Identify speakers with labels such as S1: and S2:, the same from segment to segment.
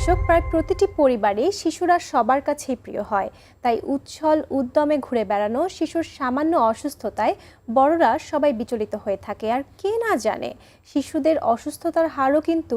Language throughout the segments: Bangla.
S1: দর্শক, প্রায় প্রতিটি পরিবারে শিশুরা সবার কাছেই প্রিয় হয়। তাই উচ্ছল, উদ্যমে ঘুরে বেড়ানো, শিশুর সামান্য অসুস্থতায় বড়রা সবাই বিচলিত হয়ে থাকে। আর কে না জানে, শিশুদের অসুস্থতার হারও কিন্তু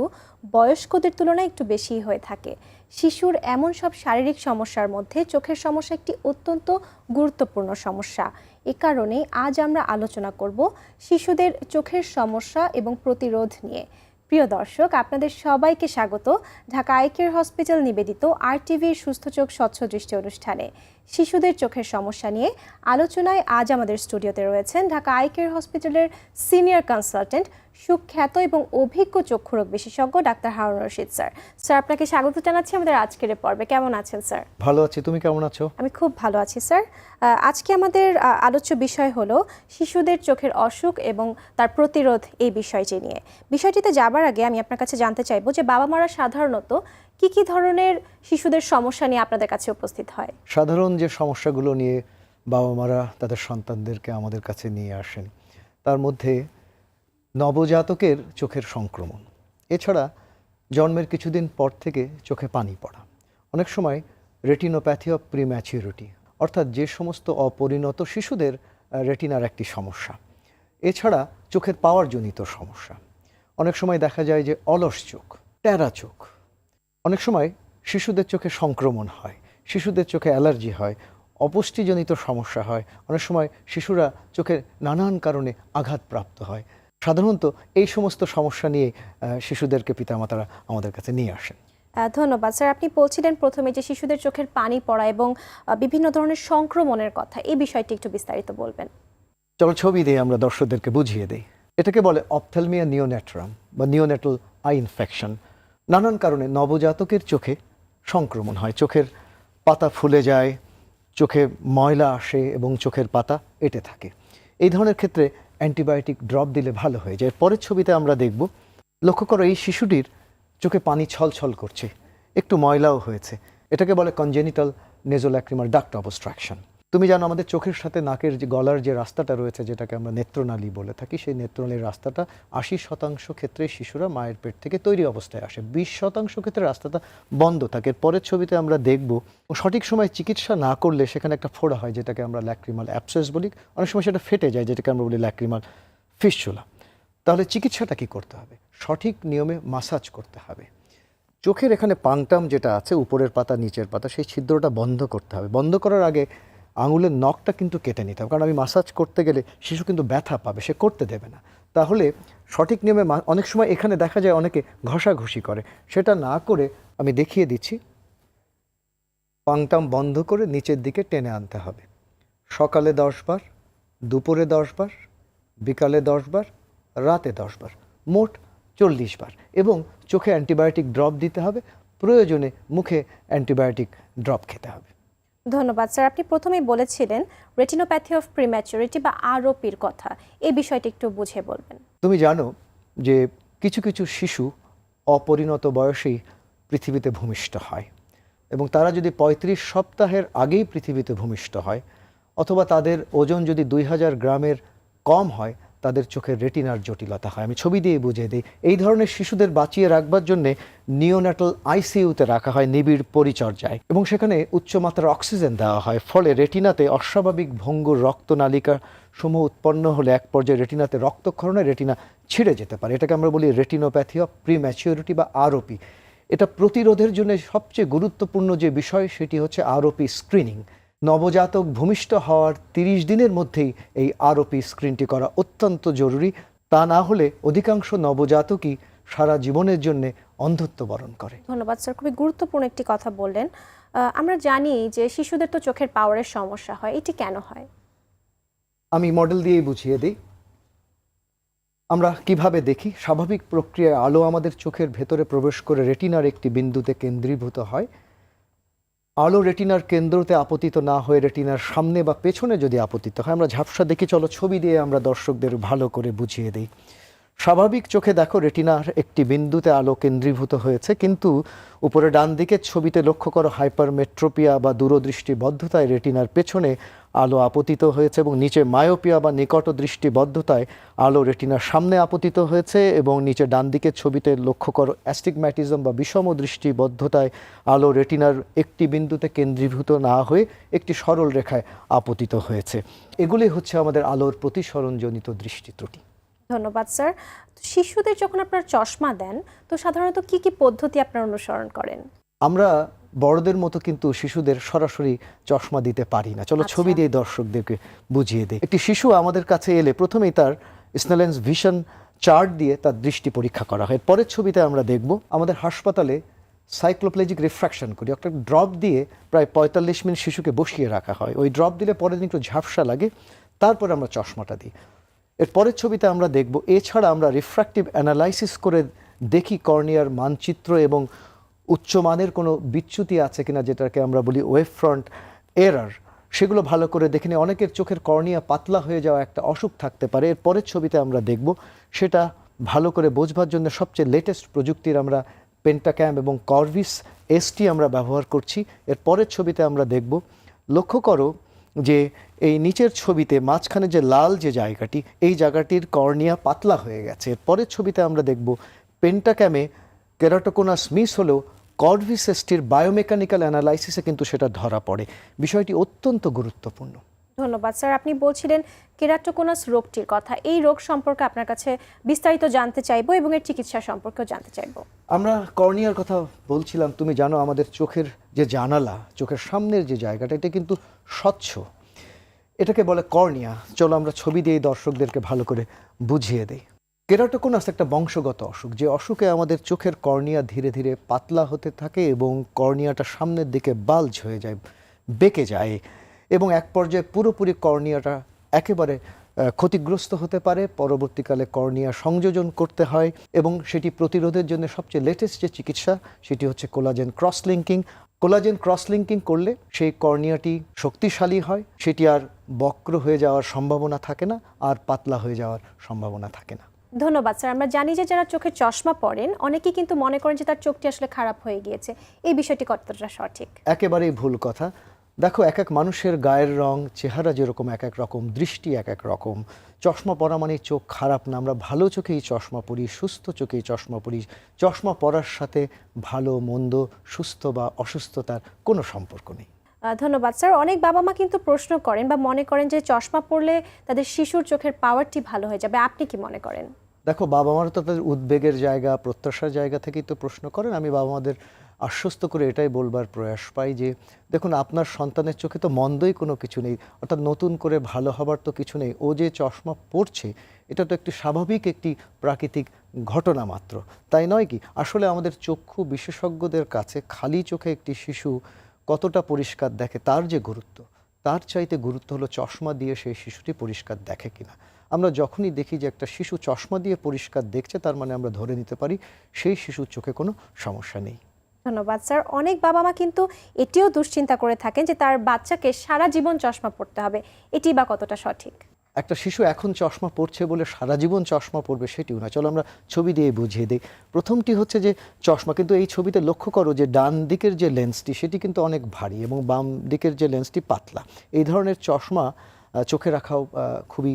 S1: বয়স্কদের তুলনায় একটু বেশি হয়ে থাকে। শিশুর এমন সব শারীরিক সমস্যার মধ্যে চোখের সমস্যা একটি অত্যন্ত গুরুত্বপূর্ণ সমস্যা। এ কারণে আজ আমরা আলোচনা করব শিশুদের চোখের সমস্যা এবং প্রতিরোধ নিয়ে। প্রিয় দর্শক, আপনাদের সবাইকে স্বাগত। ঢাকা আই আইকের হসপিটাল নিবেদিত আর টিভির সুস্থ চোখ, স্বচ্ছ দৃষ্টি অনুষ্ঠানে। শিশুদের চোখের সমস্যা নিয়ে আলোচনায় আজ আমাদের স্টুডিওতে রয়েছেন ঢাকা আইকের হসপিটালের সিনিয়র কনসালটেন্ট সুখ্যাত এবং অভিজ্ঞ চক্ষুরোগ বিশেষজ্ঞ doctor Harun Rashid sir. Sir আপনাকে স্বাগত জানাচ্ছি আমাদের আজকের পর্বে। কেমন আছেন স্যার?
S2: ভালো আছি। তুমি কেমন আছো?
S1: আমি খুব ভালো আছি স্যার। আজকে আমাদের আলোচ্য বিষয় হলো শিশুদের চোখের অসুখ এবং তার প্রতিরোধ এই বিষয়টি নিয়ে। বিষয়টিতে যাবার আগে আমি আপনার কাছে জানতে চাইব যে বাবা মারা সাধারণত কি কি ধরনের শিশুদের সমস্যা নিয়ে আপনাদের কাছে উপস্থিত হয়?
S2: সাধারণ যে সমস্যাগুলো নিয়ে বাবা মারা তাদের সন্তানদেরকে আমাদের কাছে নিয়ে আসেন তার মধ্যে নবজাতকের চোখের সংক্রমণ। এছাড়া জন্মের কিছুদিন পর থেকে চোখে পানি পড়া। অনেক সময় রেটিনোপ্যাথি অফ প্রিম্যাচিউরিটি অর্থাৎ যে সমস্ত অপরিণত শিশুদের রেটিনার একটি সমস্যা। এছাড়া চোখের পাওয়ার জনিত সমস্যা। অনেক সময় দেখা যায় যে অলস চোখ, ট্যারা চোখ। অনেক সময় শিশুদের চোখে সংক্রমণ হয়, শিশুদের চোখে অ্যালার্জি হয়, অপুষ্টিজনিত সমস্যা হয়। অনেক সময় শিশুরা চোখের নানান কারণে আঘাতপ্রাপ্ত হয়। সাধারণত এই সমস্ত সমস্যা নিয়ে শিশুদেরকে পিতামাতারা আমাদের কাছে নিয়ে আসেন।
S1: ধন্যবাদ। স্যার আপনি বলছিলেন প্রথমে যে শিশুদের চোখের পানি পড়া এবং বিভিন্ন ধরনের সংক্রমণের কথা। এই বিষয়টি একটু বিস্তারিত বলবেন।
S2: চলো ছবি দিয়ে আমরা দর্শকদেরকে বুঝিয়ে দিই। এটাকে বলে অপথেলমিয়া নিওনেট্রাম বা নিওনেটাল আই ইনফেকশন। নানান কারণে নবজাতকের চোখে সংক্রমণ হয়। চোখের পাতা ফুলে যায় চোখে ময়লা আসে এবং চোখের পাতা এঁটে থাকে। এই ধরনের ক্ষেত্রে অ্যান্টিবায়োটিক ড্রপ দিলে ভালো হয়ে যায়। পরের ছবিতে আমরা দেখব, লক্ষ্য করো এই শিশুটির চোখে পানি ছলছল করছে, একটু ময়লাও হয়েছে। এটাকে বলে কনজেনিটাল নেজোল্যাক্রিমার ডাক্ট অবস্ট্রাকশন তুমি জানো আমাদের চোখের সাথে নাকের যে গলার যে রাস্তাটা রয়েছে, যেটাকে আমরা নেত্রনালী বলে থাকি, সেই নেত্রনালীর রাস্তাটা আশি শতাংশ ক্ষেত্রে শিশুরা মায়ের পেট থেকে তৈরি অবস্থায় আসে। বিশ শতাংশ ক্ষেত্রে রাস্তাটা বন্ধ থাকে। পরের ছবিতে আমরা দেখব, সঠিক সময় চিকিৎসা না করলে সেখানে একটা ফোড়া হয়, যেটাকে আমরা ল্যাক্রিমাল অ্যাপসেস বলি। অনেক সময় সেটা ফেটে যায়, যেটাকে আমরা বলি ল্যাক্রিমাল ফিসচুলা। তাহলে চিকিৎসাটা কি করতে হবে? সঠিক নিয়মে মাসাজ করতে হবে। চোখের এখানে পাংটাম যেটা আছে, উপরের পাতা, নিচের পাতা, সেই ছিদ্রটা বন্ধ করতে হবে। বন্ধ করার আগে আঙুলের নখটা কিন্তু কেটে নিতে হবে। কারণ আমি মাসাজ করতে গেলে শিশু কিন্তু ব্যথা পাবে, সে করতে দেবে না। তাহলে সঠিক নিয়মে অনেক সময় এখানে দেখা যায় অনেকে ঘষাঘষি করে। সেটা না করে আমি দেখিয়ে দিচ্ছি। পাংটাম বন্ধ করে নিচের দিকে টেনে আনতে হবে। সকালে দশ বার, দুপুরে দশ বার, বিকালে দশ বার, রাতে দশ বার, মোট চল্লিশ বার। এবং চোখে অ্যান্টিবায়োটিক ড্রপ দিতে হবে। প্রয়োজনে মুখে অ্যান্টিবায়োটিক ড্রপ খেতে হবে।
S1: ধন্যবাদ, স্যার। আপনি প্রথমেই বলেছিলেন রেটিনোপ্যাথি অফ প্রিম্যাচুরিটি বা আরোপির কথা। এই বিষয়টি একটু বুঝে বলবেন।
S2: তুমি জানো যে কিছু কিছু শিশু অপরিণত বয়সেই পৃথিবীতে ভূমিষ্ঠ হয় এবং তারা যদি পঁয়ত্রিশ সপ্তাহের আগেই পৃথিবীতে ভূমিষ্ঠ হয় অথবা তাদের ওজন যদি দুই হাজার গ্রামের কম হয় তাদের চোখের রেটিনার জটিলতা হয়। আমি ছবি দিয়ে বুঝিয়ে দিই, এই ধরনের শিশুদের বাঁচিয়ে রাখবার জন্যে নিওন্যাটাল আইসিইউতে রাখা হয় নিবিড় পরিচর্যায় এবং সেখানে উচ্চমাত্রার অক্সিজেন দেওয়া হয়। ফলে রেটিনাতে অস্বাভাবিক ভঙ্গুর রক্তনালিকা সমূহ উৎপন্ন হলে এক পর্যায়ে রেটিনাতে রক্তক্ষরণে রেটিনা ছিঁড়ে যেতে পারে। এটাকে আমরা বলি রেটিনোপ্যাথি অফ প্রিম্যাচিউরিটি বা আরওপি এটা প্রতিরোধের জন্য সবচেয়ে গুরুত্বপূর্ণ যে বিষয়, সেটি হচ্ছে আরওপি স্ক্রিনিং নবজাতক ভূমিষ্ঠ হওয়ার তিরিশ দিনের মধ্যেই এই আরোপি স্ক্রিনটি করা অত্যন্ত জরুরি। তা না হলে অধিকাংশ নবজাতকই সারা জীবনের জন্য অন্ধত্ব বরণ করে।
S1: ধন্যবাদ স্যার। খুবই গুরুত্বপূর্ণ একটি কথা বললেন। আমরা জানি যে শিশুদের তো চোখের পাওয়ারের সমস্যা হয় এটি কেন হয়?
S2: আমি মডেল দিয়েই বুঝিয়ে দিই। আমরা কীভাবে দেখি? স্বাভাবিক প্রক্রিয়ায় আলো আমাদের চোখের ভেতরে প্রবেশ করে রেটিনার একটি বিন্দুতে কেন্দ্রীভূত হয়। আলো রেটিনার কেন্দ্রতে আপতিত না হয়ে রেটিনার সামনে বা পেছনে যদি আপতিত হয়, আমরা ঝাপসা দেখি, চলো ছবি দিয়ে আমরা দর্শকদের ভালো করে বুঝিয়ে দিই। স্বাভাবিক চোখে দেখো, রেটিনার একটি বিন্দুতে আলো কেন্দ্রীভূত হয়েছে, কিন্তু উপরে ডান দিকের ছবিতে লক্ষ্য করো, হাইপারমেট্রোপিয়া বা দূরদৃষ্টিবদ্ধতায় রেটিনার পেছনে আলো আপতিত হয়েছে এবং নিচে মায়োপিয়া বা নিকট দৃষ্টিবদ্ধতায় আলো রেটিনার সামনে আপতিত হয়েছে এবং নিচে ডান দিকের ছবিতে লক্ষ্য করো, অ্যাস্টিগম্যাটিজম বা বিষম দৃষ্টিবদ্ধতায় আলো রেটিনার একটি বিন্দুতে কেন্দ্রীভূত না হয়ে একটি সরল রেখায় আপতিত হয়েছে। এগুলি হচ্ছে আমাদের আলোর প্রতিসরণজনিত দৃষ্টি ত্রুটি।
S1: ধন্যবাদ, স্যার। শিশুদের যখন আপনারা চশমা দেন, তো সাধারণত কি কি পদ্ধতি আপনারা অনুসরণ করেন?
S2: আমরা বড়দের মতো কিন্তু শিশুদের সরাসরি চশমা দিতে পারি না। চলো
S1: আচ্ছা।
S2: ছবি দিয়ে দর্শকদেরকে বুঝিয়ে দিই। একটি শিশু আমাদের কাছে এলে প্রথমেই তার স্নেলেন্স ভিশন চার্ট দিয়ে তার দৃষ্টি পরীক্ষা করা হয়। পরের ছবিতে আমরা দেখব আমাদের হাসপাতালে সাইক্লোপ্লেজিক রিফ্র্যাকশন করি। একটা ড্রপ দিয়ে প্রায় পঁয়তাল্লিশ মিনিট শিশুকে বসিয়ে রাখা হয়। ওই ড্রপ দিলে পরের দিন একটু ঝাপসা লাগে। তারপর আমরা চশমাটা দিই। এর পরের ছবিতে আমরা দেখব এছাড়া আমরা রিফ্র্যাক্টিভ অ্যানালাইসিস করে দেখি কর্নিয়ার মানচিত্র এবং উচ্চমানের কোনো বিচ্যুতি আছে কিনা যেটাকে আমরা বলি ওয়েভ ফ্রন্ট এরার, সেগুলো ভালো করে দেখে নিই অনেকের চোখের কর্নিয়া পাতলা হয়ে যাওয়া একটা অসুখ থাকতে পারে। এর পরের ছবিতে আমরা দেখব সেটা ভালো করে বোঝবার জন্য সবচেয়ে লেটেস্ট প্রযুক্তির আমরা পেন্টাক্যাম এবং করভিস এসটি আমরা ব্যবহার করছি। এর পরের ছবিতে আমরা দেখব, লক্ষ্য করো যে এই নিচের ছবিতে মাঝখানে যে লাল যে জায়গাটি, এই জায়গাটির কর্নিয়া পাতলা হয়ে গেছে। এর পরের ছবিতে আমরা দেখব পেন্টাক্যামে কেরাটোকোনাস মিস হলেও কর্ভিসেস্টির বায়োমেকানিক্যাল অ্যানালাইসিসে কিন্তু সেটা ধরা পড়ে। বিষয়টি অত্যন্ত গুরুত্বপূর্ণ।
S1: ধন্যবাদ স্যার। আপনি বলছিলেন কেরাটোকোনাস রোগটির কথা। এই রোগ সম্পর্কে আপনার কাছে বিস্তারিত জানতে চাইব এবং এর চিকিৎসা সম্পর্কেও জানতে চাইব।
S2: আমরা কর্নিয়ার কথা বলছিলাম। তুমি জানো আমাদের চোখের যে জানালা চোখের সামনের যে জায়গাটা এটা কিন্তু স্বচ্ছ। এটাকে বলে কর্নিয়া। চলো আমরা ছবি দিয়ে দর্শকদেরকে ভালো করে বুঝিয়ে দিই। কেরাটোকোনাস একটা বংশগত অসুখ, যে অসুখে আমাদের চোখের কর্নিয়া ধীরে ধীরে পাতলা হতে থাকে এবং কর্নিয়াটা সামনের দিকে বালজ হয়ে যায়, বেঁকে যায় এবং এক পর্যায়ে পুরোপুরি কর্নিয়াটা একেবারে ক্ষতিগ্রস্ত হতে পারে। পরবর্তীকালে কর্নিয়া সংযোজন করতে হয় এবং সেটি প্রতিরোধের জন্য সবচেয়ে লেটেস্ট যে চিকিৎসা সেটি হচ্ছে collagen cross linking collagen cross linking করলে সেই কর্নিয়াটি শক্তিশালী হয়, সেটি আর বক্র হয়ে যাওয়ার সম্ভাবনা থাকে না, আর পাতলা হয়ে যাওয়ার সম্ভাবনা থাকে না।
S1: ধন্যবাদ স্যার। আমরা জানি যে যারা চোখে চশমা পরেন অনেকেই কিন্তু মনে করেন যে তার চোখটি আসলে খারাপ হয়ে গিয়েছে। এই বিষয়টি কতটা সঠিক?
S2: একেবারেই ভুল কথা। দেখো এক এক মানুষের গায়ের রং চেহারা যেরকম এক এক রকম দৃষ্টি এক এক রকম। চশমা পরা মানে চোখ খারাপ না। আমরা ভালো চোখেই চশমা পরি সুস্থ চোখেই চশমা পরি। চশমা পরার সাথে ভালো মন্দ সুস্থ বা অসুস্থতার কোনো সম্পর্ক নেই।
S1: ধন্যবাদ স্যার। অনেক বাবা মা কিন্তু প্রশ্ন করেন বা মনে করেন যে চশমা পরলে তাদের শিশুর চোখের পাওয়ারটি ভালো হয়ে যাবে। আপনি কি মনে করেন?
S2: দেখো বাবা মারা তো তাদের উদ্বেগের জায়গা, প্রত্যাশার জায়গা থেকেই তো প্রশ্ন করেন। আমি বাবা মাদের আশ্বস্ত করে এটাই বলবার প্রয়াস পাই যে, দেখুন, আপনার সন্তানের চোখে তো মন্দই কোনো কিছু নেই, অর্থাৎ নতুন করে ভালো হবার তো কিছু নেই। ও যে চশমা পড়ছে এটা তো একটি স্বাভাবিক একটি প্রাকৃতিক ঘটনা মাত্র। তাই নয় কি? আসলে আমাদের চক্ষু বিশেষজ্ঞদের কাছে খালি চোখে একটি শিশু কতটা পরিষ্কার দেখে তার যে গুরুত্ব, তার চাইতে গুরুত্ব হলো চশমা দিয়ে সেই শিশুটি পরিষ্কার দেখে কিনা। আমরা যখনই দেখি যে একটা শিশু চশমা দিয়ে পরিষ্কার দেখছে তার মানে আমরা ধরে নিতে পারি সেই শিশুর চোখে কোনো সমস্যা নেই।
S1: ধন্যবাদ স্যার। অনেক বাবা মা কিন্তু এটিও দুশ্চিন্তা করে থাকেন যে তার বাচ্চাকে সারা জীবন চশমা পড়তে হবে। এটি বা কতটা সঠিক?
S2: একটা শিশু এখন চশমা পড়ছে বলে সারা জীবন চশমা পড়বে সেটিও না। চলো আমরা ছবি দিয়ে বুঝিয়ে দিই। প্রথমটি হচ্ছে যে চশমা কিন্তু এই ছবিতে লক্ষ্য করো যে ডান দিকের যে লেন্সটি সেটি কিন্তু অনেক ভারী এবং বাম দিকের যে লেন্সটি পাতলা। এই ধরনের চশমা চোখে রাখাও খুবই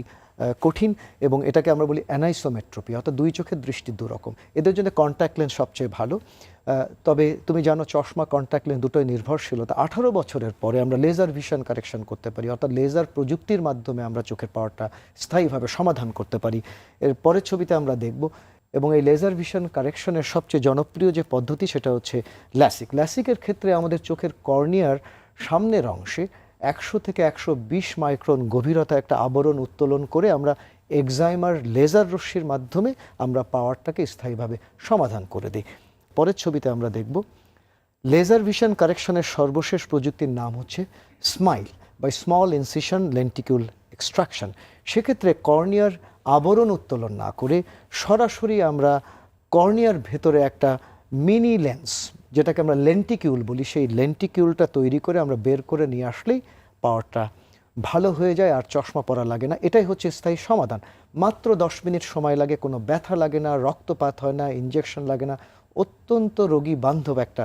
S2: কঠিন এবং এটাকে আমরা বলি অ্যানাইসোমেট্রোপি, অর্থাৎ দুই চোখের দৃষ্টি দুরকম। এদের জন্য কন্ট্যাক্ট লেন্স সবচেয়ে ভালো। তবে তুমি জানো চশমা কন্ট্যাক্ট লেন্স দুটোই নির্ভরশীলতা। আঠারো বছরের পরে আমরা লেজার ভিশন কারেকশন করতে পারি, অর্থাৎ লেজার প্রযুক্তির মাধ্যমে আমরা চোখের পাওয়ারটা স্থায়ীভাবে সমাধান করতে পারি। এর পরের ছবিতে আমরা দেখব এবং এই লেজার ভিশন কারেকশনের সবচেয়ে জনপ্রিয় যে পদ্ধতি সেটা হচ্ছে ল্যাসিক ল্যাসিকের ক্ষেত্রে আমাদের চোখের কর্নিয়ার সামনের অংশে একশো থেকে একশো বিশ মাইক্রন গভীরতা একটা আবরণ উত্তোলন করে আমরা এক্সাইমার লেজার রশ্মির মাধ্যমে আমরা পাওয়ারটাকে স্থায়ীভাবে সমাধান করে দিই। পরের ছবিতে আমরা দেখব, লেজার ভিশন কারেকশনের সর্বশেষ প্রযুক্তির নাম হচ্ছে স্মাইল বা স্মল ইনসিশন লেন্টিকিউল এক্সট্রাকশন। সেক্ষেত্রে কর্নিয়ার আবরণ উত্তোলন না করে সরাসরি আমরা কর্নিয়ার ভেতরে একটা মিনি লেন্স যেটাকে আমরা লেন্টিকিউল বলি, সেই লেন্টিকিউলটা তৈরি করে আমরা বের করে নিয়ে আসলেই পাওয়ারটা ভালো হয়ে যায় আর চশমা পরা লাগে না। এটাই হচ্ছে স্থায়ী সমাধান। মাত্র দশ মিনিট সময় লাগে, কোনো ব্যথা লাগে না, রক্তপাত হয় না ইঞ্জেকশন লাগে না। অত্যন্ত রোগী বান্ধব একটা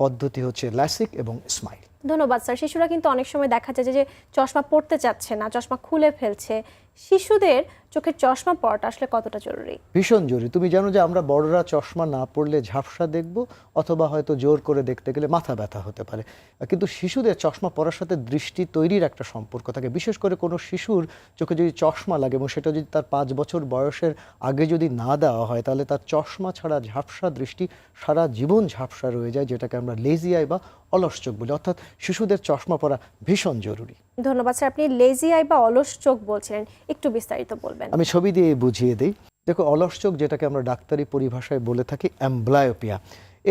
S2: পদ্ধতি হচ্ছে ল্যাসিক এবং স্মাইল
S1: ধন্যবাদ স্যার। শিশুরা কিন্তু অনেক সময় দেখা যায় যে চশমা পড়তে চাচ্ছে না, চশমা খুলে ফেলছে শিশুদের চোখের চশমা পড়াটা আসলে কতটা জরুরি?
S2: ভীষণ জরুরি। তুমি জানো যে আমরা বড়রা চশমা না পড়লে ঝাপসা দেখব অথবা হয়তো জোর করে দেখতে গেলে মাথা ব্যথা হতে পারে। কিন্তু শিশুদের চশমা পরার সাথে দৃষ্টি তৈরির একটা সম্পর্ক থাকে। বিশেষ করে কোনো শিশুর চোখে যদি চশমা লাগে এবং সেটা যদি তার পাঁচ বছর বয়সের আগে যদি না দেওয়া হয়, তাহলে তার চশমা ছাড়া ঝাপসা দৃষ্টি সারা জীবন ঝাপসা রয়ে যায়, যেটাকে আমরা লেজি আই বা অলস চোখ বলি। অর্থাৎ শিশুদের চশমা পরা ভীষণ জরুরি।
S1: ধন্যবাদ স্যার, আপনি লেজি আই বা অলস চোখ বলছিলেন, একটু বিস্তারিত বলবেন।
S2: আমি ছবি দিয়ে বুঝিয়ে দিই। দেখো, অলস চোখ যেটাকে আমরা ডাক্তারি পরিভাষায় বলে থাকি অ্যাম্বলায়োপিয়া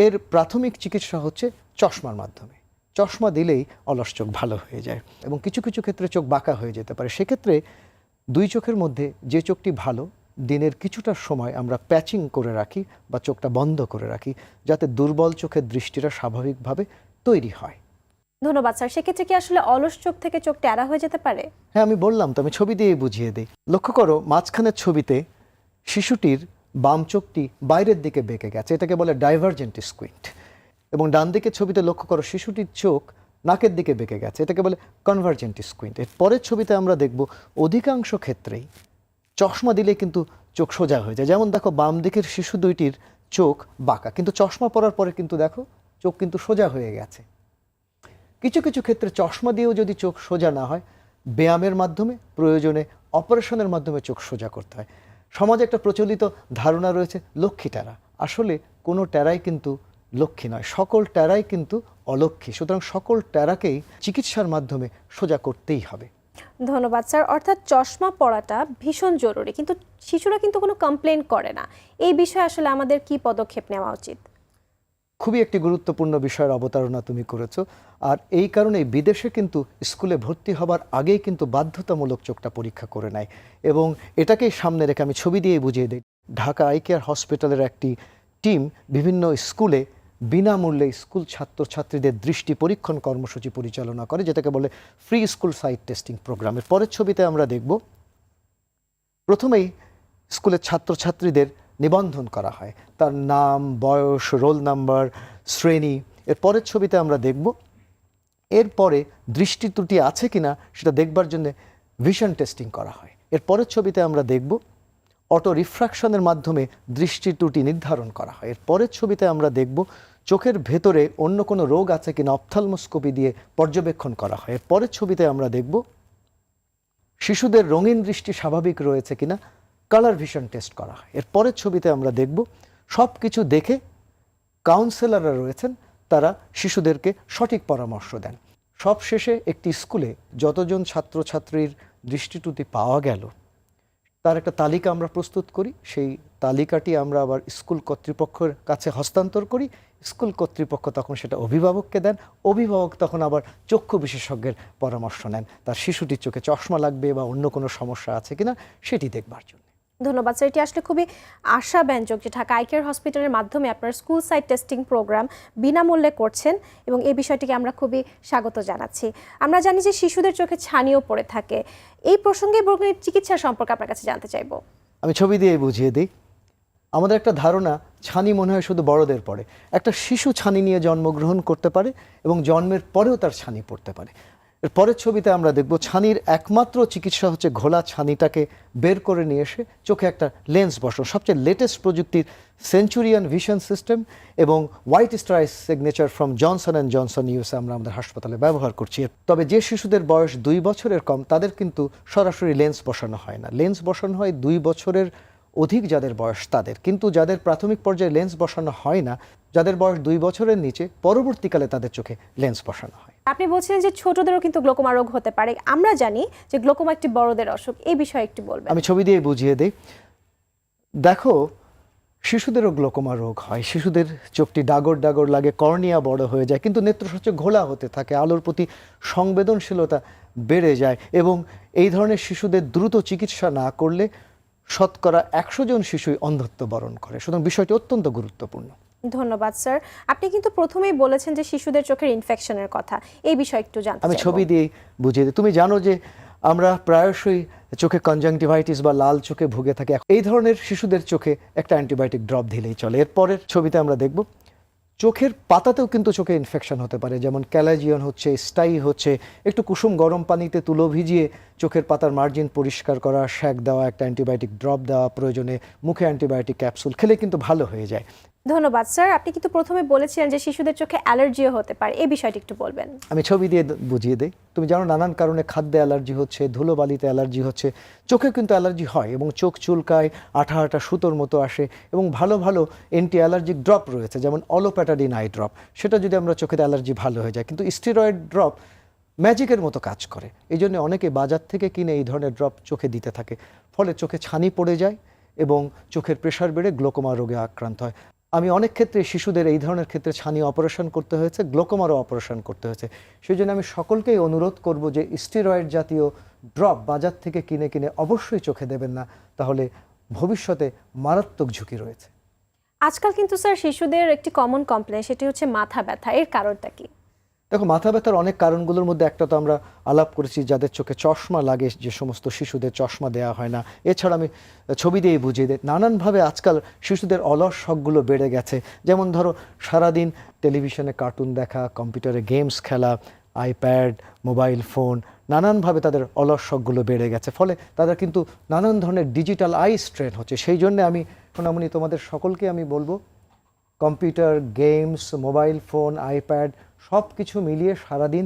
S2: এর প্রাথমিক চিকিৎসা হচ্ছে চশমার মাধ্যমে। চশমা দিলেই অলস চোখ ভালো হয়ে যায় এবং কিছু কিছু ক্ষেত্রে চোখ বাঁকা হয়ে যেতে পারে। সেক্ষেত্রে দুই চোখের মধ্যে যে চোখটি ভালো, দিনের কিছুটা সময় আমরা প্যাচিং করে রাখি বা চোখটা বন্ধ করে রাখি, যাতে দুর্বল চোখের দৃষ্টিটা স্বাভাবিকভাবে তৈরি হয়।
S1: ধন্যবাদ, স্যার। সেক্ষেত্রে কি আসলে অলস চোখ থেকে চোখ টেরা হয়ে যেতে পারে?
S2: হ্যাঁ আমি বললাম তো, আমি ছবি দিয়ে বুঝিয়ে দিই। লক্ষ্য করো, মাঝখানের ছবিতে শিশুটির বাম চোখটি বাইরের দিকে বেঁকে গেছে। এটাকে বলে ডাইভারজেন্ট স্কুইন্ট এবং ডান দিকের ছবিতে লক্ষ্য করো, শিশুটির চোখ নাকের দিকে বেঁকে গেছে। এটাকে বলে কনভার্জেন্ট স্কুইন্ট এর পরের ছবিতে আমরা দেখব, অধিকাংশ ক্ষেত্রেই চশমা দিলে কিন্তু চোখ সোজা হয়ে যায়। যেমন দেখো, বাম দিকের শিশু দুইটির চোখ বাঁকা। কিন্তু চশমা পরার পরে কিন্তু দেখো, চোখ কিন্তু সোজা হয়ে গেছে। কিছু কিছু ক্ষেত্রে চশমা দিয়েও যদি চোখ সোজা না হয়, ব্যায়ামের মাধ্যমে, প্রয়োজনে অপারেশনের মাধ্যমে চোখ সোজা করতে হয়। সমাজে একটা প্রচলিত ধারণা রয়েছে, লক্ষ্মী টেরা। আসলে কোনো টেরাই কিন্তু লক্ষ্মী নয়, সকল টেরাই কিন্তু অলক্ষ্মী। সুতরাং সকল টেরাকেই চিকিৎসার মাধ্যমে সোজা করতেই হবে।
S1: ধন্যবাদ, স্যার। অর্থাৎ চশমা পড়াটা ভীষণ জরুরি, কিন্তু শিশুরা কিন্তু কোনো কমপ্লেন করে না। এই বিষয়ে আসলে আমাদের কি পদক্ষেপ নেওয়া উচিত?
S2: খুবই একটি গুরুত্বপূর্ণ বিষয়ের অবতারণা তুমি করেছ। আর এই কারণেই বিদেশে কিন্তু স্কুলে ভর্তি হবার আগেই কিন্তু বাধ্যতামূলক চোখটা পরীক্ষা করে নেয় এবং এটাকেই সামনে রেখে আমি ছবি দিয়ে বুঝিয়ে দিই। ঢাকা আই কেয়ার হসপিটালের একটি টিম বিভিন্ন স্কুলে বিনামূল্যে স্কুল ছাত্রছাত্রীদের দৃষ্টি পরীক্ষণ কর্মসূচি পরিচালনা করে, যেটাকে বলে ফ্রি স্কুল সাইট টেস্টিং প্রোগ্রামের পরের ছবিতে আমরা দেখব, প্রথমেই স্কুলের ছাত্রছাত্রীদের নিবন্ধন করা হয়। তার নাম, বয়স, রোল নাম্বার, শ্রেণি, এর পরের ছবিতে আমরা দেখব এরপরে দৃষ্টি ত্রুটি আছে কিনা সেটা দেখবার জন্য ভিশন টেস্টিং করা হয়। এর পরের ছবিতে আমরা দেখব অটো রিফ্রাকশনের মাধ্যমে দৃষ্টি ত্রুটি নির্ধারণ করা হয়। এর পরের ছবিতে আমরা দেখব চোখের ভেতরে অন্য কোনো রোগ আছে কিনা অপথালমোস্কোপি দিয়ে পর্যবেক্ষণ করা হয়। এর পরের ছবিতে আমরা দেখব শিশুদের রঙিন দৃষ্টি স্বাভাবিক রয়েছে কিনা কালার ভিশন টেস্ট করা হয়। এর পরের ছবিতে আমরা দেখব সব কিছু দেখে কাউন্সেলররা রয়েছেন, তারা শিশুদেরকে সঠিক পরামর্শ দেন। সব শেষে একটি স্কুলে যতজন ছাত্রছাত্রীর দৃষ্টিটুতি পাওয়া গেল, তার একটা তালিকা আমরা প্রস্তুত করি। সেই তালিকাটি আমরা আবার স্কুল কর্তৃপক্ষের কাছে হস্তান্তর করি। স্কুল কর্তৃপক্ষ তখন সেটা অভিভাবককে দেন, অভিভাবক তখন আবার চক্ষু বিশেষজ্ঞের পরামর্শ নেন। তার শিশুটির চোখে চশমা লাগবে বা অন্য কোনো সমস্যা আছে কিনা, সেটি দেখবার জন্য।
S1: ধন্যবাদ স্যার এটি আসলে খুবই আশাব্যঞ্জক যে ঢাকা আইকেয়ার হসপিটালের মাধ্যমে আপনার স্কুল সাইট টেস্টিং প্রোগ্রাম বিনামূল্যে করছেন এবং এই বিষয়টিকে আমরা খুবই স্বাগত জানাচ্ছি। আমরা জানি যে শিশুদের চোখে ছানিও পড়ে থাকে। এই প্রসঙ্গে বরং চিকিৎসা সম্পর্কে আপনার কাছে জানতে চাইব।
S2: আমি ছবি দিয়ে বুঝিয়ে দিই। আমাদের একটা ধারণা, ছানি মনে হয় শুধু বড়দের পড়ে। একটা শিশু ছানি নিয়ে জন্মগ্রহণ করতে পারে এবং জন্মের পরেও তার ছানি পড়তে পারে। এর পরের ছবিতে আমরা দেখব ছানির একমাত্র চিকিৎসা হচ্ছে ঘোলা ছানিটাকে বের করে নিয়ে এসে চোখে একটা লেন্স বসানো। সবচেয়ে লেটেস্ট প্রযুক্তির সেঞ্চুরিয়ান ভিশন সিস্টেম এবং white star signature from Johnson and Johnson USA আমরা আমাদের হাসপাতালে ব্যবহার করছি। তবে যে শিশুদের বয়স দুই বছরের কম, তাদের কিন্তু সরাসরি লেন্স বসানো হয় না। লেন্স বসানো হয় দুই বছরের অধিক যাদের বয়স তাদের। কিন্তু যাদের প্রাথমিক পর্যায়ে লেন্স বসানো হয় না, যাদের বয়স দুই বছরের নিচে, পরবর্তীকালে তাদের চোখে লেন্স বসানো হয়।
S1: আপনি বলছিলেন যে ছোটদেরও কিন্তু গ্লোকোমা রোগ হতে পারে। আমরা জানি যে গ্লোকোমা একটি বড়দের অসুখ। এই বিষয়ে একটু বলবেন।
S2: আমি ছবি দিয়ে বুঝিয়ে দিই। দেখো, শিশুদেরও গ্লোকোমা রোগ হয়। শিশুদের চোখটি ডাগর ডাগর লাগে, কর্নিয়া বড় হয়ে যায়, কিন্তু নেত্রসচ্চ ঘোলা হতে থাকে। আলোর প্রতি সংবেদনশীলতা বেড়ে যায় এবং এই ধরনের শিশুদের দ্রুত চিকিৎসা না করলে শতকরা একশো জন শিশুই অন্ধত্ব বরণ করে। সুতরাং বিষয়টি অত্যন্ত গুরুত্বপূর্ণ।
S1: ধন্যবাদ স্যার। আপনি কিন্তু প্রথমেই বলেছেন যে শিশুদের চোখের ইনফেকশনের কথা। এই বিষয়ে একটু জানতে
S2: আমি ছবি দিয়ে বুঝিয়ে দিই। তুমি জানো যে আমরা প্রায়শই চোখে কনজাংটিভাইটিস বা লাল চোখে ভুগে থাকি। এই ধরনের শিশুদের চোখে একটা অ্যান্টিবায়োটিক ড্রপ দিলেই চলে। এরপরের ছবিতে আমরা দেখব চোখের পাতাতেও কিন্তু চোখে ইনফেকশন হতে পারে। যেমন ক্যালাজিয়ন হচ্ছে স্টাই হচ্ছে একটু কুসুম গরম পানিতে তুলো ভিজিয়ে চোখের পাতার মার্জিন পরিষ্কার করা শ্যাক দেওয়া একটা অ্যান্টিবায়োটিক ড্রপ দেওয়া প্রয়োজনে মুখে অ্যান্টিবায়োটিক ক্যাপসুল খেলে কিন্তু ভালো হয়ে যায়।
S1: ধন্যবাদ, স্যার। আপনি কিন্তু প্রথমে বলেছিলেন যে শিশুদের চোখে অ্যালার্জিও হতে পারে। এই বিষয়টি একটু বলবেন।
S2: আমি ছবি দিয়ে বুঝিয়ে দিই। তুমি জানো, নানান কারণে খাদ্যে অ্যালার্জি হচ্ছে, ধুলোবালিতে অ্যালার্জি হচ্ছে চোখে কিন্তু অ্যালার্জি হয় এবং চোখ চুলকায়, আঠা আঠা সুতোর মতো আসে এবং ভালো ভালো অ্যান্টি অ্যালার্জিক ড্রপ রয়েছে, যেমন অলোপ্যাটাডিন আই ড্রপ সেটা যদি আমরা চোখের অ্যালার্জি ভালো হয়ে যায়, কিন্তু স্টেরয়েড ড্রপ ম্যাজিকের মতো কাজ করে। এই জন্য অনেকে বাজার থেকে কিনে এই ধরনের ড্রপ চোখে দিতে থাকে। ফলে চোখে ছানি পড়ে যায় এবং চোখের প্রেশার বেড়ে গ্লোকোমা রোগে আক্রান্ত হয়। আমি অনেক ক্ষেত্রে শিশুদের এই ধরনের ক্ষেত্রে ছানি অপারেশন করতে হয়েছে, গ্লোকোমারও অপারেশন করতে হয়েছে। সেই জন্য আমি সকলকেই অনুরোধ করব যে স্টেরয়েড জাতীয় ড্রপ বাজার থেকে কিনে কিনে অবশ্যই চোখে দেবেন না, তাহলে ভবিষ্যতে মারাত্মক ঝুঁকি রয়েছে।
S1: আজকাল কিন্তু স্যার শিশুদের একটি কমন কমপ্লেন সেটি হচ্ছে মাথা ব্যথা। এর কারণটা কি?
S2: দেখো, মাথা ব্যথার অনেক কারণগুলোর মধ্যে একটা তো আমরা আলাপ করেছি, যাদের চোখে চশমা লাগে, যে সমস্ত শিশুদের চশমা দেওয়া হয় না। এছাড়া আমি ছবি দিয়েই বুঝিয়ে দিই, নানানভাবে আজকাল শিশুদের অলস শখগুলো বেড়ে গেছে। যেমন ধরো, সারাদিন টেলিভিশনে কার্টুন দেখা, কম্পিউটারে গেমস খেলা, আইপ্যাড, মোবাইল ফোন, নানানভাবে তাদের অলস শখগুলো বেড়ে গেছে। ফলে তাদের কিন্তু নানান ধরনের ডিজিটাল আই স্ট্রেন হচ্ছে। সেই জন্যে আমি, সোনামণি, তোমাদের সকলকে আমি বলব, computer, games, mobile phone, iPad সব কিছু মিলিয়ে সারাদিন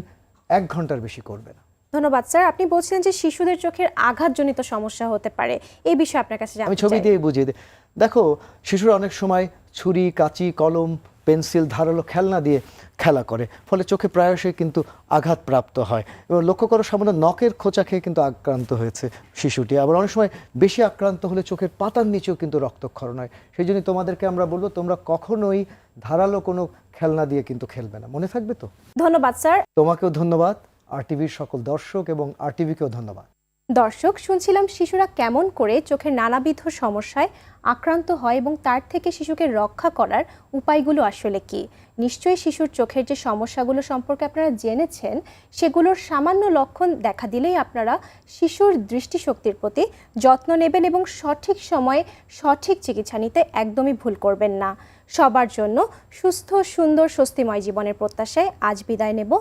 S2: এক ঘণ্টার বেশি করবে না।
S1: ধন্যবাদ স্যার। আপনি বলছিলেন যে শিশুদের চোখের আঘাতজনিত সমস্যা হতে পারে। এই বিষয়ে আপনার কাছে
S2: আমি ছবি দিয়ে বুঝিয়ে দিই দেখো শিশুরা অনেক সময় ছুরি কাঁচি কলম পেন্সিল ধারালো খেলনা দিয়ে খেলা করে। ফলে চোখে প্রায়শই কিন্তু আঘাতপ্রাপ্ত হয়। এবং লক্ষ্য করো সামান্য নখের খোঁচা খেয়ে কিন্তু আক্রান্ত হয়েছে শিশুটি। আবার অনেক সময় বেশি আক্রান্ত হলে চোখের পাতার নিচেও কিন্তু রক্তক্ষরণ হয়। সেই জন্য তোমাদেরকে আমরা বলব তোমরা কখনোই ধারালো কোনো খেলনা দিয়ে কিন্তু খেলবে না। মনে থাকবে তো?
S1: ধন্যবাদ স্যার।
S2: তোমাকেও ধন্যবাদ আর টিভির সকল দর্শক এবং আর টিভিকেও ধন্যবাদ।
S1: দর্শক, শুনছিলাম শিশুরা কেমন করে চোখের নানাবিধ সমস্যায় আক্রান্ত হয় এবং তার থেকে শিশুকে রক্ষা করার উপায়গুলো আসলে কি? নিশ্চয়ই শিশুর চোখের যে সমস্যাগুলো সম্পর্কে আপনারা জেনেছেন, সেগুলোর সামান্য লক্ষণ দেখা দিলেই আপনারা শিশুর দৃষ্টিশক্তির প্রতি যত্ন নেবেন এবং সঠিক সময়ে সঠিক চিকিৎসা নিতে একদমই ভুল করবেন না। সবার জন্য সুস্থ, সুন্দর, স্বস্তিময় জীবনের প্রত্যাশায় আজ বিদায় নেব।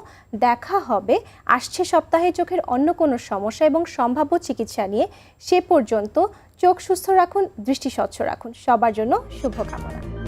S1: দেখা হবে আসছে সপ্তাহে চোখের অন্য কোনো সমস্যা এবং সম্ভাব্য চিকিৎসা নিয়ে। সে পর্যন্ত চোখ সুস্থ রাখুন, দৃষ্টি স্বচ্ছ রাখুন। সবার জন্য শুভকামনা।